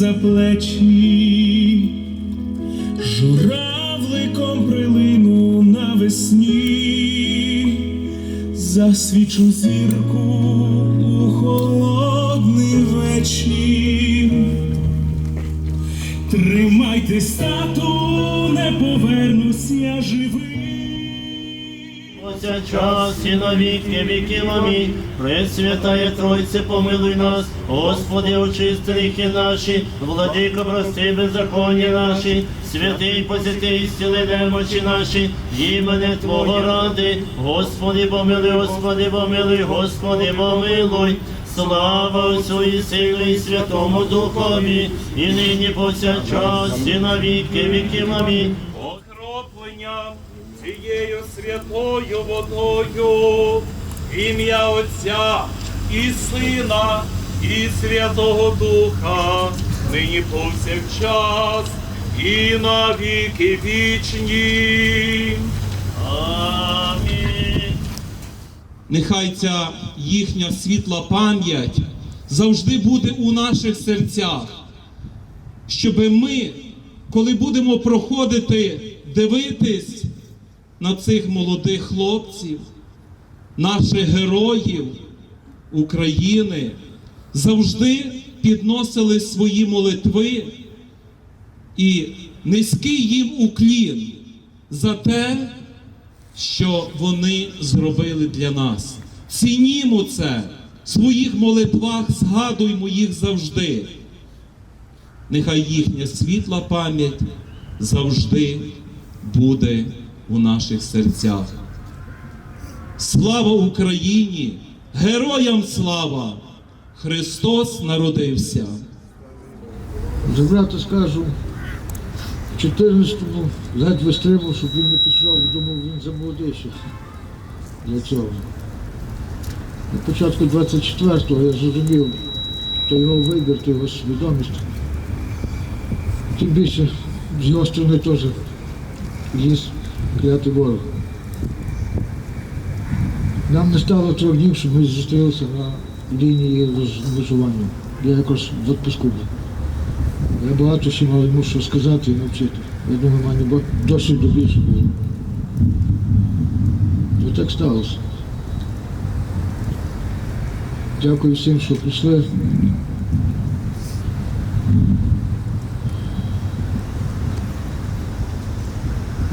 за плечі, журавликом прилину навесні, засвічу зірку у холодний вечір, тримайтесь тату, не повернусь я живий. Оця час і на віки віків амінь. Пресвятає Тройце, помилуй нас, Господи, очисти гріхи наші, владико, прости беззаконня наші, святий посвятий, зціли немочі наші, імене Твого ради, Господи, помилуй, Господи, помилуй, Господи, помилуй. Слава Отцю і Сину і Святому Духові, і нині повсякчас, і на віки віків амінь. окропленням цією святою водою, ім'я Отця і Сина, і Святого Духа, нині повсякчас і на віки вічні. Амінь. Нехай ця їхня світла пам'ять завжди буде у наших серцях, щоб ми, коли будемо проходити, дивитись на цих молодих хлопців, наших героїв України, завжди підносили свої молитви і низький їм уклін за те, що вони зробили для нас. Цінімо це в своїх молитвах, згадуймо їх завжди. Нехай їхня світла пам'ять завжди буде у наших серцях. Слава Україні! Героям слава! Христос народився! За скажу, в 14-му ледь вистрибав, щоб він не пішов, думав, він замолодився для цього. На початку 24-го я зрозумів, то його вибір, то його свідомість. Тим більше з його сторони теж ліз клятий ворог. Нам не стало трьох днів, щоб ми зустрілися на лінії розмежування. Я якось в відпуску був. Я багато ще мав йому що сказати і навчити. Я думаю, ба- досвіду більше було. І так сталося. Дякую всім, що прийшли.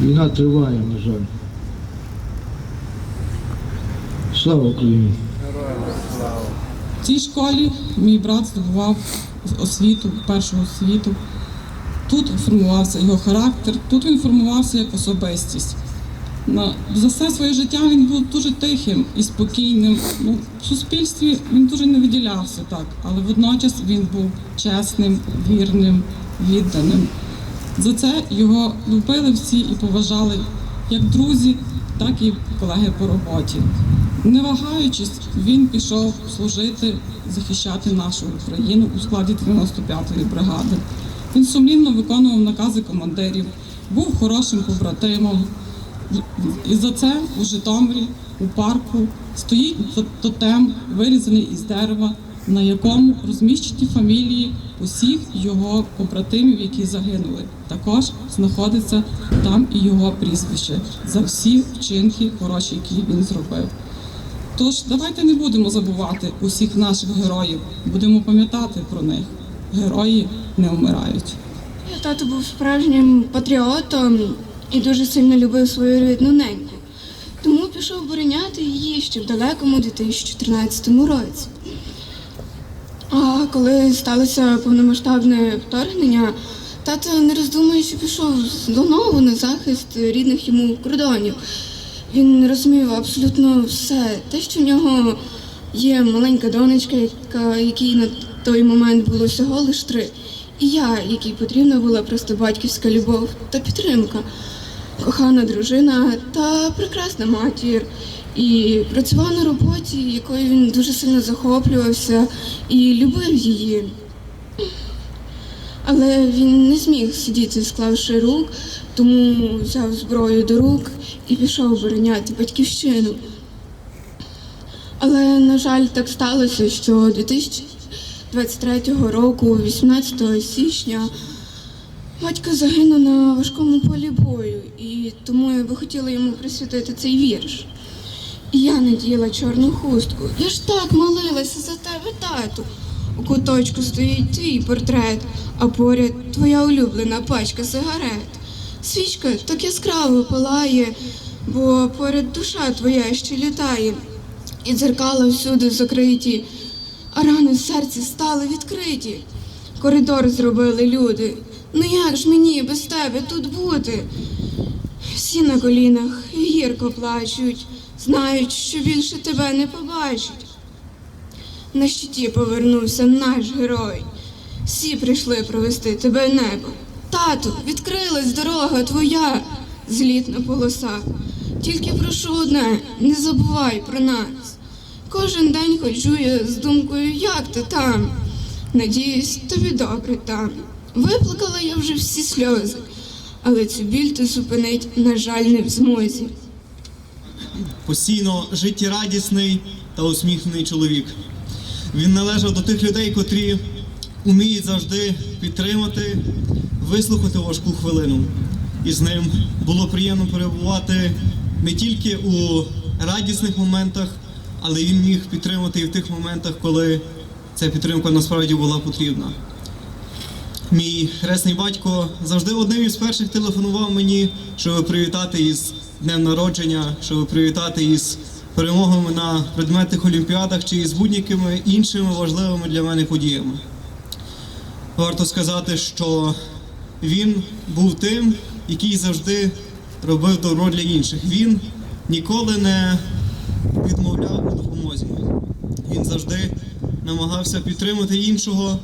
Війна триває, на жаль. Слава Україні! В цій школі мій брат здобував освіту, першу освіту. Тут формувався його характер, тут він формувався як особистість. За все своє життя він був дуже тихим і спокійним. Ну, в суспільстві він дуже не виділявся так, але водночас він був чесним, вірним, відданим. За це його любили всі і поважали як друзі, так і колеги по роботі. Не вагаючись, він пішов служити, захищати нашу Україну у складі 95-ї бригади. Він сумлінно виконував накази командирів, був хорошим побратимом. І за це у Житомирі, у парку, стоїть тотем, вирізаний із дерева, на якому розміщені фамілії усіх його побратимів, які загинули. Також знаходиться там і його прізвище за всі вчинки хороші, які він зробив. Тож давайте не будемо забувати усіх наших героїв, будемо пам'ятати про них. Герої не вмирають. Тато був справжнім патріотом і дуже сильно любив свою рідну неньку. Тому пішов обороняти її ще в далекому 2014 році. А коли сталося повномасштабне вторгнення, тато, не роздумуючи, пішов знову на захист рідних йому кордонів. Він розумів абсолютно все. Те, що в нього є маленька донечка, яка, якій на той момент було всього лиш три. І я, якій потрібна була просто батьківська любов та підтримка, кохана дружина та прекрасна матір. І працював на роботі, якою він дуже сильно захоплювався і любив її. Але він не зміг сидіти, склавши рук, тому взяв зброю до рук і пішов обороняти батьківщину. Але, на жаль, так сталося, що 2023 року, 18 січня, Батько загинув на важкому полі бою, і тому я би хотіла йому присвятити цей вірш. І я наділа чорну хустку. Я ж так молилася за тебе, тату. У куточку стоїть твій портрет, а поряд твоя улюблена пачка сигарет. Свічка так яскраво палає, бо поряд душа твоя ще літає, і дзеркала всюди закриті, а рани в серці стали відкриті. Коридор зробили люди. Ну як ж мені без тебе тут бути? Всі на колінах гірко плачуть, знають, що більше тебе не побачать. На щиті повернувся наш герой. Всі прийшли провести тебе в небо. Тату, відкрилась дорога твоя, злітна полоса. Тільки прошу одне, не забувай про нас. Кожен день ходжу я з думкою, як ти там. Надіюсь, тобі добре там. Виплакала я вже всі сльози, але цю біль ти зупинить, на жаль, не в змозі. постійно життєрадісний та усміхнений чоловік. Він належав до тих людей, котрі вміють завжди підтримати, вислухати важку хвилину. І з ним було приємно перебувати не тільки у радісних моментах, але він міг підтримати і в тих моментах, коли ця підтримка насправді була потрібна. Мій хресний батько завжди одним із перших телефонував мені, щоб привітати із днем народження, щоб привітати із перемогами на предметних олімпіадах чи із будь-якими іншими важливими для мене подіями. Варто сказати, що він був тим, який завжди робив добро для інших. Він ніколи не відмовляв у допомозі. Він завжди намагався підтримати іншого,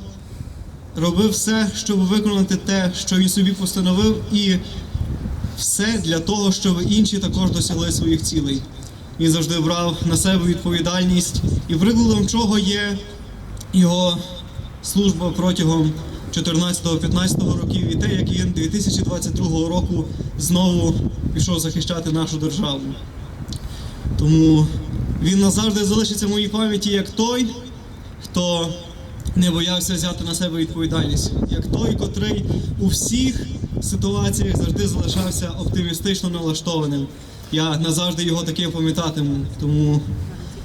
робив все, щоб виконати те, що він собі постановив, і все для того, щоб інші також досягли своїх цілей. Він завжди брав на себе відповідальність, і прикладом чого є його служба протягом 14-15 років і те, як він 2022 року знову пішов захищати нашу державу. Тому він назавжди залишиться в моїй пам'яті як той, хто не боявся взяти на себе відповідальність, як той, котрий у всіх ситуаціях завжди залишався оптимістично налаштованим. Я назавжди його таким пам'ятатиму. Тому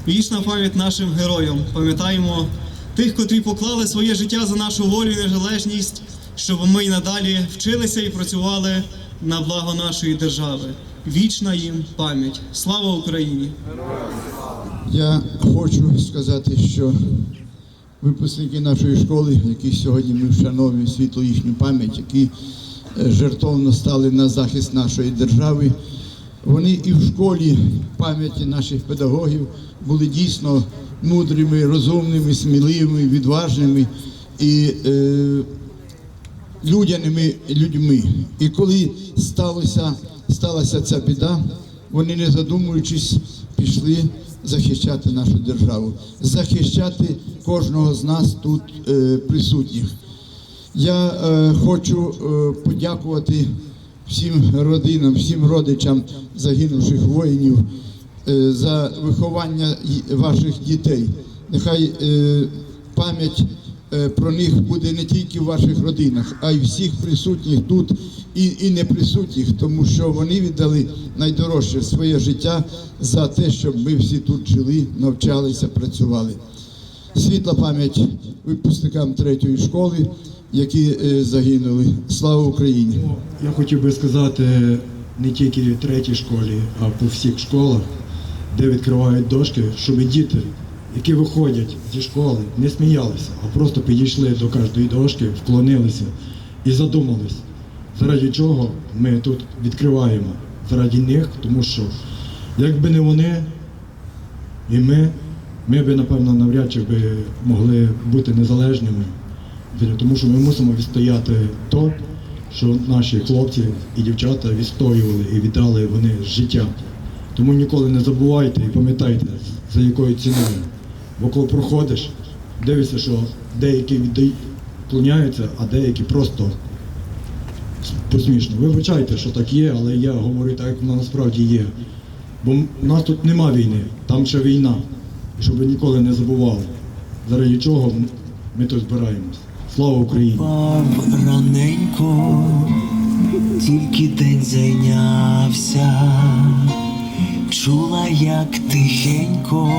вічна пам'ять нашим героям. Пам'ятаємо тих, котрі поклали своє життя за нашу волю і незалежність, щоб ми й надалі вчилися і працювали на благо нашої держави. Вічна їм пам'ять. Слава Україні! Я хочу сказати, що випускники нашої школи, яких сьогодні ми вшановуємо світло їхню пам'ять, які е, жертовно стали на захист нашої держави, вони і в школі пам'яті наших педагогів були дійсно мудрими, розумними, сміливими, відважними і е, людяними людьми. І коли сталося, сталася ця біда, вони, не задумуючись, пішли захищати нашу державу, захищати кожного з нас тут е, присутніх. Я е, хочу е, подякувати всім родинам, всім родичам загинувших воїнів е, за виховання ваших дітей. Нехай е, пам'ять про них буде не тільки в ваших родинах, а й всіх присутніх тут і, і неприсутніх, тому що вони віддали найдорожче своє життя за те, щоб ми всі тут жили, навчалися, працювали. Світла пам'ять випускникам третьої школи, які е, загинули. Слава Україні! Я хотів би сказати не тільки третій школі, а по всіх школах, де відкривають дошки, щоб діти, які виходять зі школи, не сміялися, а просто підійшли до кожної дошки, вклонилися і задумались, заради чого ми тут відкриваємо, заради них, тому що якби не вони і ми, ми би, напевно, навряд чи би могли бути незалежними, тому що ми мусимо відстояти то, що наші хлопці і дівчата відстоювали і віддали вони життя. Тому ніколи не забувайте і пам'ятайте, за якою ціною. Бо коли проходиш, дивишся, що деякі віддають, вклоняються, а деякі просто посмішно. Вибачайте, що так є, але я говорю так, як воно насправді є. Бо у нас тут нема війни, там ще війна. І щоб ви ніколи не забували, заради чого ми тут збираємось. Слава Україні! Раненько, тільки день зайнявся, чула, як тихенько,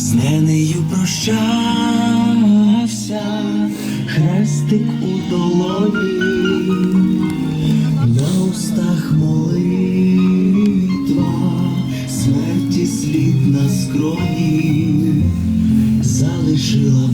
з ненею прощався, хрестик у долоні, на устах молитва, смерті слід на скроні. Залишила